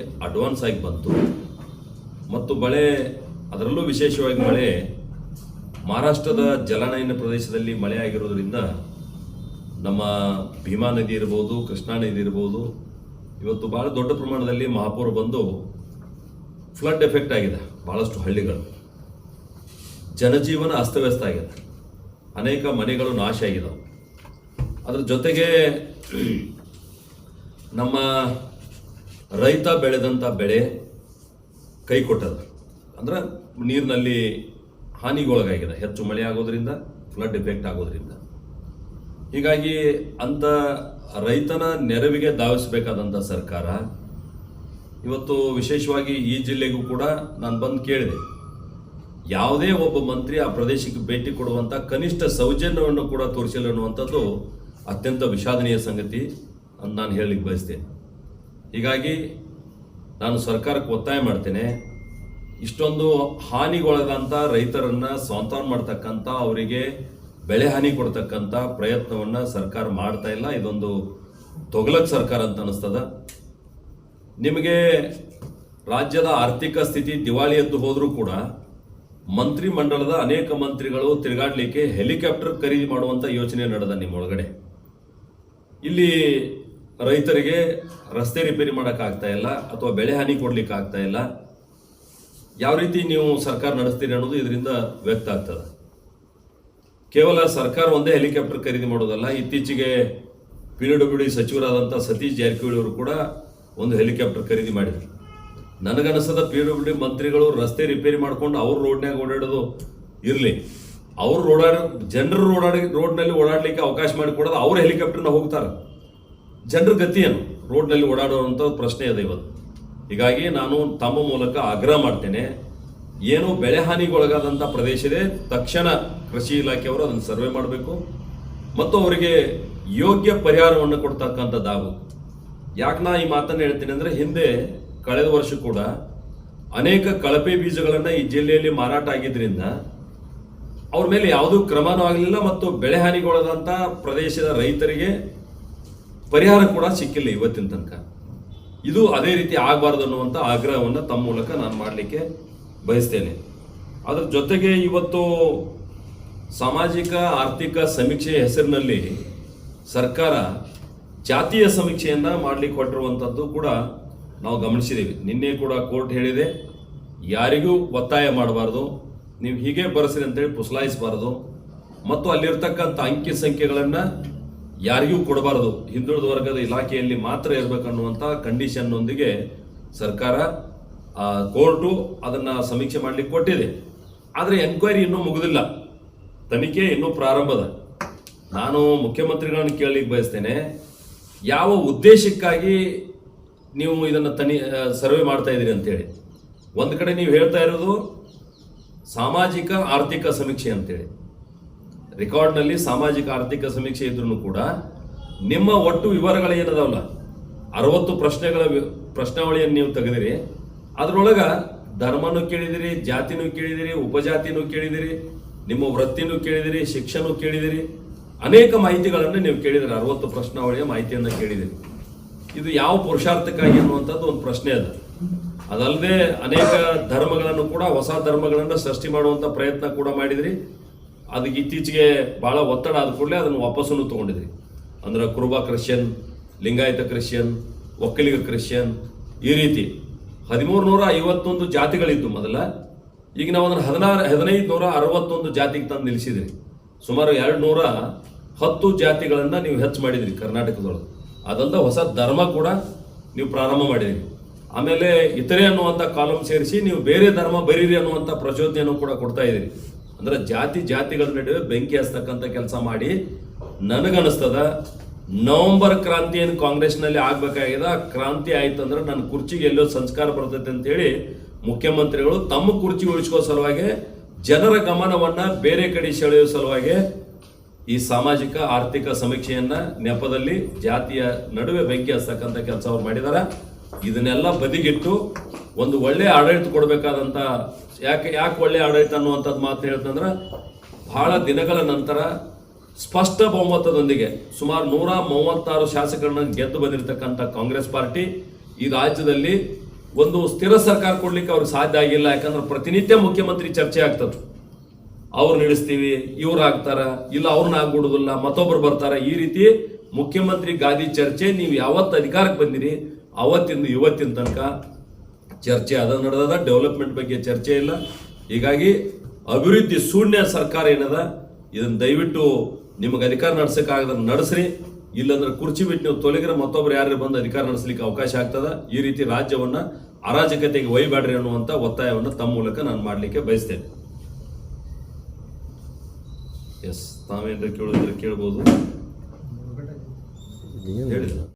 Advance ಆಗಿ ಬಂತು. ಮತ್ತು ಮಳೆ, ಅದರಲ್ಲೂ ವಿಶೇಷವಾಗಿ ಮಳೆ, ಮಹಾರಾಷ್ಟ್ರದ ಜಲನಯನ ಪ್ರದೇಶದಲ್ಲಿ ಮಳೆ ಆಗಿರೋದ್ರಿಂದ ನಮ್ಮ ಭೀಮಾ ನದಿ ಇರ್ಬೋದು, ಕೃಷ್ಣಾ ನದಿ ಇರ್ಬೋದು, ಇವತ್ತು ಭಾಳ ದೊಡ್ಡ ಪ್ರಮಾಣದಲ್ಲಿ ಮಹಾಪೂರ್ ಬಂದು ಫ್ಲಡ್ ಎಫೆಕ್ಟ್ ಆಗಿದೆ ಭಾಳಷ್ಟು ಹಳ್ಳಿಗಳು. ಜನಜೀವನ ಅಸ್ತವ್ಯಸ್ತ ಆಗಿದೆ. ಅನೇಕ ಮನೆಗಳು ನಾಶ ಆಗಿದಾವೆ. ಅದ್ರ ಜೊತೆಗೆ ನಮ್ಮ ರೈತ ಬೆಳೆದಂಥ ಬೆಳೆ ಕೈ ಕೊಟ್ಟದ ಅಂದ್ರೆ ನೀರಿನಲ್ಲಿ ಹಾನಿಗೊಳಗಾಗಿದೆ. ಹೆಚ್ಚು ಮಳೆ ಆಗೋದ್ರಿಂದ ಫ್ಲಡ್ ಎಫೆಕ್ಟ್ ಆಗೋದ್ರಿಂದ. ಹೀಗಾಗಿ ಅಂತ ರೈತನ ನೆರವಿಗೆ ಧಾವಿಸಬೇಕಾದಂಥ ಸರ್ಕಾರ, ಇವತ್ತು ವಿಶೇಷವಾಗಿ ಈ ಜಿಲ್ಲೆಗೂ ಕೂಡ ನಾನು ಬಂದು ಕೇಳಿದೆ. ಯಾವುದೇ ಒಬ್ಬ ಮಂತ್ರಿ ಆ ಪ್ರದೇಶಕ್ಕೆ ಭೇಟಿ ಕೊಡುವಂಥ ಕನಿಷ್ಠ ಸೌಜನ್ಯವನ್ನು ಕೂಡ ತೋರಿಸಿಲ್ಲ ಅನ್ನುವಂಥದ್ದು ಅತ್ಯಂತ ವಿಷಾದನೀಯ ಸಂಗತಿ ಅಂತ ನಾನು ಹೇಳಲಿಕ್ಕೆ ಬಯಸ್ತೇನೆ. ಹೀಗಾಗಿ ನಾನು ಸರ್ಕಾರಕ್ಕೆ ಒತ್ತಾಯ ಮಾಡ್ತೇನೆ. ಇಷ್ಟೊಂದು ಹಾನಿಗೊಳಗಂಥ ರೈತರನ್ನ ಸಾಂತ್ವನ ಮಾಡ್ತಕ್ಕಂಥ ಅವರಿಗೆ ಬೆಳೆ ಹಾನಿ ಕೊಡ್ತಕ್ಕಂಥ ಪ್ರಯತ್ನವನ್ನ ಸರ್ಕಾರ ಮಾಡ್ತಾ ಇಲ್ಲ. ಇದೊಂದು ತೊಗಲಕ್ ಸರ್ಕಾರ ಅಂತ ಅನಿಸ್ತದ. ನಿಮಗೆ ರಾಜ್ಯದ ಆರ್ಥಿಕ ಸ್ಥಿತಿ ದಿವಾಳಿ ಎದ್ದು ಹೋದರೂ ಕೂಡ ಮಂತ್ರಿ ಮಂಡಲದ ಅನೇಕ ಮಂತ್ರಿಗಳು ತಿರುಗಾಡಲಿಕ್ಕೆ ಹೆಲಿಕಾಪ್ಟರ್ ಖರೀದಿ ಮಾಡುವಂತ ಯೋಚನೆ ನಡೆದ ನಿಮ್ಮೊಳಗಡೆ. ಇಲ್ಲಿ ರೈತರಿಗೆ ರಸ್ತೆ ರಿಪೇರಿ ಮಾಡೋಕ್ಕಾಗ್ತಾ ಇಲ್ಲ ಅಥವಾ ಬೆಳೆ ಹಾನಿ ಕೊಡ್ಲಿಕ್ಕೆ ಆಗ್ತಾ ಇಲ್ಲ, ಯಾವ ರೀತಿ ನೀವು ಸರ್ಕಾರ ನಡೆಸ್ತೀರಿ ಅನ್ನೋದು ಇದರಿಂದ ವ್ಯಕ್ತ ಆಗ್ತದೆ. ಕೇವಲ ಸರ್ಕಾರ ಒಂದೇ ಹೆಲಿಕಾಪ್ಟರ್ ಖರೀದಿ ಮಾಡೋದಲ್ಲ, ಇತ್ತೀಚೆಗೆ ಪಿ ಡಬ್ಲ್ಯೂ ಡಿ ಸಚಿವರಾದಂಥ ಸತೀಶ್ ಜಾರಕಿಹೊಳಿ ಅವರು ಕೂಡ ಒಂದು ಹೆಲಿಕಾಪ್ಟರ್ ಖರೀದಿ ಮಾಡಿದರು. ನನಗನಿಸದ ಪಿ ಡಬ್ಲ್ಯೂ ಡಿ ಮಂತ್ರಿಗಳು ರಸ್ತೆ ರಿಪೇರಿ ಮಾಡ್ಕೊಂಡು ಅವ್ರ ರೋಡ್ನಾಗ ಓಡಾಡೋದು ಇರಲಿ. ಅವ್ರು ಓಡಾಡ, ಜನರು ರೋಡಾಡಿ ರೋಡ್ನಲ್ಲಿ ಓಡಾಡಲಿಕ್ಕೆ ಅವಕಾಶ ಮಾಡಿಕೊಡೋದು ಅವ್ರ ಹೆಲಿಕಾಪ್ಟರ್ನ ಹೋಗ್ತಾರೆ. ಜನರ ಗತಿಯನ್ನು, ರೋಡ್ನಲ್ಲಿ ಓಡಾಡುವಂಥ ಪ್ರಶ್ನೆ ಇದೆ ಇವತ್ತು ಹೀಗಾಗಿ ನಾನು ತಮ್ಮ ಮೂಲಕ ಆಗ್ರಹ ಮಾಡ್ತೇನೆ, ಏನು ಬೆಳೆ ಹಾನಿಗೊಳಗಾದಂಥ ಪ್ರದೇಶ ಇದೆ, ತಕ್ಷಣ ಕೃಷಿ ಇಲಾಖೆಯವರು ಅದನ್ನು ಸರ್ವೆ ಮಾಡಬೇಕು. ಮತ್ತು ಅವರಿಗೆ ಯೋಗ್ಯ ಪರಿಹಾರವನ್ನು ಕೊಡ್ತಕ್ಕಂಥದ್ದಾಗು. ಯಾಕೆ ನಾ ಈ ಮಾತನ್ನು ಹೇಳ್ತೀನಿ ಅಂದರೆ, ಹಿಂದೆ ಕಳೆದ ವರ್ಷ ಕೂಡ ಅನೇಕ ಕಳಪೆ ಬೀಜಗಳನ್ನು ಈ ಜಿಲ್ಲೆಯಲ್ಲಿ ಮಾರಾಟ ಆಗಿದ್ರಿಂದ ಅವ್ರ ಮೇಲೆ ಯಾವುದೂ ಕ್ರಮನೂ ಆಗಲಿಲ್ಲ ಮತ್ತು ಬೆಳೆ ಹಾನಿಗೊಳದಂಥ ಪ್ರದೇಶದ ರೈತರಿಗೆ ಪರಿಹಾರ ಕೂಡ ಸಿಕ್ಕಿಲ್ಲ ಇವತ್ತಿನ ತನಕ. ಇದು ಅದೇ ರೀತಿ ಆಗಬಾರ್ದು ಅನ್ನುವಂಥ ಆಗ್ರಹವನ್ನು ತಮ್ಮ ಮೂಲಕ ನಾನು ಮಾಡಲಿಕ್ಕೆ ಬಯಸ್ತೇನೆ. ಅದರ ಜೊತೆಗೆ ಇವತ್ತು ಸಾಮಾಜಿಕ, ಆರ್ಥಿಕ ಸಮೀಕ್ಷೆಯ ಹೆಸರಿನಲ್ಲಿ ಸರ್ಕಾರ ಜಾತಿಯ ಸಮೀಕ್ಷೆಯನ್ನು ಮಾಡ್ಲಿಕ್ಕೆ ಹೊರಟಿರುವಂಥದ್ದು ಕೂಡ ನಾವು ಗಮನಿಸಿದ್ದೀವಿ ನಿನ್ನೆ ಕೂಡ ಕೋರ್ಟ್ ಹೇಳಿದೆ, ಯಾರಿಗೂ ಒತ್ತಾಯ ಮಾಡಬಾರ್ದು, ನೀವು ಹೀಗೆ ಬರೆಸಿರಿ ಅಂತೇಳಿ ಪುಸಲಾಯಿಸಬಾರ್ದು. ಮತ್ತು ಅಲ್ಲಿರ್ತಕ್ಕಂಥ ಅಂಕಿ ಸಂಖ್ಯೆಗಳನ್ನು ಯಾರಿಗೂ ಕೊಡಬಾರದು. ಹಿಂದುಳಿದ ವರ್ಗದ ಇಲಾಖೆಯಲ್ಲಿ ಮಾತ್ರ ಇರಬೇಕನ್ನುವಂಥ ಕಂಡೀಷನ್ನೊಂದಿಗೆ ಸರ್ಕಾರ ಕೋರ್ಟು ಅದನ್ನ ಸಮೀಕ್ಷೆ ಮಾಡಲಿಕ್ಕೆ ಕೊಟ್ಟಿದೆ. ಆದರೆ ಎನ್ಕ್ವೈರಿ ಇನ್ನೂ ಮುಗಿದಿಲ್ಲ. ತನಿಖೆ ಇನ್ನೂ ಪ್ರಾರಂಭದ. ನಾನು ಮುಖ್ಯಮಂತ್ರಿಗಳನ್ನು ಕೇಳಲಿಕ್ಕೆ ಬಯಸ್ತೇನೆ, ಯಾವ ಉದ್ದೇಶಕ್ಕಾಗಿ ನೀವು ಇದನ್ನು ತನಿ ಸರ್ವೆ ಮಾಡ್ತಾ ಇದ್ದೀರಿ ಅಂತೇಳಿ. ಒಂದು ಕಡೆ ನೀವು ಹೇಳ್ತಾ ಇರೋದು ಸಾಮಾಜಿಕ ಆರ್ಥಿಕ ಸಮೀಕ್ಷೆ ಅಂತೇಳಿ. ರೆಕಾರ್ಡ್ನಲ್ಲಿ ಸಾಮಾಜಿಕ ಆರ್ಥಿಕ ಸಮೀಕ್ಷೆ ಇದ್ರೂ ಕೂಡ ನಿಮ್ಮ ಒಟ್ಟು ವಿವರಗಳು ಏನದಾವಲ್ಲ? ಅರವತ್ತು ಪ್ರಶ್ನೆಗಳ ಪ್ರಶ್ನಾವಳಿಯನ್ನು ನೀವು ತೆಗೆದಿರಿ. ಅದರೊಳಗ ಧರ್ಮನೂ ಕೇಳಿದಿರಿ, ಜಾತಿನೂ ಕೇಳಿದಿರಿ, ಉಪಜಾತಿನೂ ಕೇಳಿದಿರಿ, ನಿಮ್ಮ ವೃತ್ತಿನೂ ಕೇಳಿದಿರಿ, ಶಿಕ್ಷಣ ಕೇಳಿದಿರಿ. ಅನೇಕ ಮಾಹಿತಿಗಳನ್ನು ನೀವು ಕೇಳಿದಿರಿ, ಅರವತ್ತು ಪ್ರಶ್ನಾವಳಿಯ ಮಾಹಿತಿಯನ್ನು ಕೇಳಿದಿರಿ. ಇದು ಯಾವ ಪುರುಷಾರ್ಥಕ್ಕಾಗಿ ಅನ್ನುವಂಥದ್ದು ಒಂದು ಪ್ರಶ್ನೆ ಅದ. ಅದಲ್ಲದೆ ಅನೇಕ ಧರ್ಮಗಳನ್ನು ಕೂಡ, ಹೊಸ ಧರ್ಮಗಳನ್ನು ಸೃಷ್ಟಿ ಮಾಡುವಂಥ ಪ್ರಯತ್ನ ಕೂಡ ಮಾಡಿದ್ರಿ. ಅದಕ್ಕೆ ಇತ್ತೀಚೆಗೆ ಬಹಳ ಒತ್ತಡ ಆದ ಕೂಡಲೇ ಅದನ್ನು ವಾಪಸ್ಸನ್ನು ತೊಗೊಂಡಿದ್ವಿ ಅಂದ್ರೆ Kuruba Christian, Lingayat Christian, Vokkaliga Christian, ಈ ರೀತಿ ಹದಿಮೂರು ನೂರ ಐವತ್ತೊಂದು ಜಾತಿಗಳಿದ್ದು ಮೊದಲ. ಈಗ ನಾವು ಅದನ್ನು ಹದಿನಾರು ಹದಿನೈದು ನೂರ ಅರವತ್ತೊಂದು ಜಾತಿಗೆ ತಂದು ನಿಲ್ಲಿಸಿದ್ರಿ. ಸುಮಾರು ಎರಡು ನೂರ ಹತ್ತು ಜಾತಿಗಳನ್ನು ನೀವು ಹೆಚ್ಚು ಮಾಡಿದ್ರಿ ಕರ್ನಾಟಕದೊಳಗೆ. ಅದಲ್ಲದೆ ಹೊಸ ಧರ್ಮ ಕೂಡ ನೀವು ಪ್ರಾರಂಭ ಮಾಡಿದ್ರಿ. ಆಮೇಲೆ ಇತರೆ ಅನ್ನುವಂಥ ಕಾಲಮ್ ಸೇರಿಸಿ ನೀವು ಬೇರೆ ಧರ್ಮ ಬರೀರಿ ಅನ್ನುವಂಥ ಪ್ರಚೋದನೆಯನ್ನು ಕೂಡ ಕೊಡ್ತಾ ಇದ್ದೀರಿ. ಅಂದ್ರೆ ಜಾತಿ ಜಾತಿಗಳ ನಡುವೆ ಬೆಂಕಿ ಹಚ್ತಕ್ಕಂಥ ಕೆಲಸ ಮಾಡಿ ನನಗನ್ನಿಸ್ತದ, ನವೆಂಬರ್ ಕ್ರಾಂತಿ ಏನು ಕಾಂಗ್ರೆಸ್ನಲ್ಲಿ ಆಗ್ಬೇಕಾಗಿದೆ, ಆ ಕ್ರಾಂತಿ ಆಯ್ತು ಅಂದ್ರೆ ನನ್ನ ಕುರ್ಚಿಗೆ ಎಲ್ಲೋ ಸಂಸ್ಕಾರ ಬರ್ತೈತೆ ಅಂತೇಳಿ ಮುಖ್ಯಮಂತ್ರಿಗಳು ತಮ್ಮ ಕುರ್ಚಿ ಉಳಿಸ್ಕೋ ಸಲುವಾಗಿ ಜನರ ಗಮನವನ್ನ ಬೇರೆ ಕಡೆ ಸೆಳೆಯುವ ಸಲುವಾಗಿ ಈ ಸಾಮಾಜಿಕ ಆರ್ಥಿಕ ಸಮೀಕ್ಷೆಯನ್ನ ನೆಪದಲ್ಲಿ ಜಾತಿಯ ನಡುವೆ ಬೆಂಕಿ ಹಚ್ಚತಕ್ಕಂಥ ಕೆಲಸ ಅವ್ರು ಮಾಡಿದಾರ. ಇದನ್ನೆಲ್ಲ ಬದಿಗಿಟ್ಟು ಒಂದು ಒಳ್ಳೆ ಆಡಳಿತ ಕೊಡಬೇಕಾದಂತ ಯಾಕೆ ಯಾಕೆ ಒಳ್ಳೆ ಆಡಳಿತ ಅನ್ನುವಂಥದ್ದು ಮಾತು ಹೇಳ್ತಂದ್ರೆ, ಬಹಳ ದಿನಗಳ ನಂತರ ಸ್ಪಷ್ಟ ಬಹುಮತದೊಂದಿಗೆ ಸುಮಾರು ನೂರ ಮೂವತ್ತಾರು ಶಾಸಕರನ್ನ ಗೆದ್ದು ಬಂದಿರತಕ್ಕಂಥ ಕಾಂಗ್ರೆಸ್ ಪಾರ್ಟಿ ಈ ರಾಜ್ಯದಲ್ಲಿ ಒಂದು ಸ್ಥಿರ ಸರ್ಕಾರ ಕೊಡ್ಲಿಕ್ಕೆ ಅವ್ರಿಗೆ ಸಾಧ್ಯ ಆಗಿಲ್ಲ, ಯಾಕಂದ್ರೆ ಪ್ರತಿನಿತ್ಯ ಮುಖ್ಯಮಂತ್ರಿ ಚರ್ಚೆ ಆಗ್ತದೆ. ಅವ್ರು ನಿಲ್ಲಿಸ್ತೀವಿ, ಇವ್ರು ಆಗ್ತಾರ, ಇಲ್ಲ ಅವ್ರನ್ನ ಆಗ್ಬಿಡುದಿಲ್ಲ, ಮತ್ತೊಬ್ರು ಬರ್ತಾರ, ಈ ರೀತಿ ಮುಖ್ಯಮಂತ್ರಿ ಗಾದಿ ಚರ್ಚೆ ನೀವು ಯಾವತ್ತು ಅಧಿಕಾರಕ್ಕೆ ಬಂದಿರಿ, ಅವತ್ತಿಂದ ಇವತ್ತಿನ ತನಕ ಚರ್ಚೆ ಅದ ನಡೆದದ ಡೆವಲಪ್ಮೆಂಟ್ ಬಗ್ಗೆ ಚರ್ಚೆ ಇಲ್ಲ. ಹೀಗಾಗಿ ಅಭಿವೃದ್ಧಿ ಶೂನ್ಯ ಸರ್ಕಾರ ಏನದ ಇದನ್ನ ದಯವಿಟ್ಟು ನಿಮಗೆ ಅಧಿಕಾರ ನಡ್ಸಕ್ಕಾಗದ ನಡೆಸ್ರಿ. ಇಲ್ಲಂದ್ರೆ ಕುರ್ಚಿ ಬಿಟ್ಟು ನೀವು ತೊಲಗಿರ ಮತ್ತೊಬ್ರು ಯಾರು ಬಂದು ಅಧಿಕಾರ ನಡೆಸಲಿಕ್ಕೆ ಅವಕಾಶ ಆಗ್ತದ. ಈ ರೀತಿ ರಾಜ್ಯವನ್ನ ಅರಾಜಕತೆಗೆ ಒಯ್ಬೇಡ್ರಿ ಅನ್ನುವಂಥ ಒತ್ತಾಯವನ್ನು ತಮ್ಮ ಮೂಲಕ ನಾನು ಮಾಡಲಿಕ್ಕೆ ಬಯಸ್ತೇನೆ. ಎಸ್ ತಾವೇನ್ರ ಕೇಳೋದ್ರೆ ಕೇಳ್ಬೋದು. ಹೇಳಿಲ್ಲ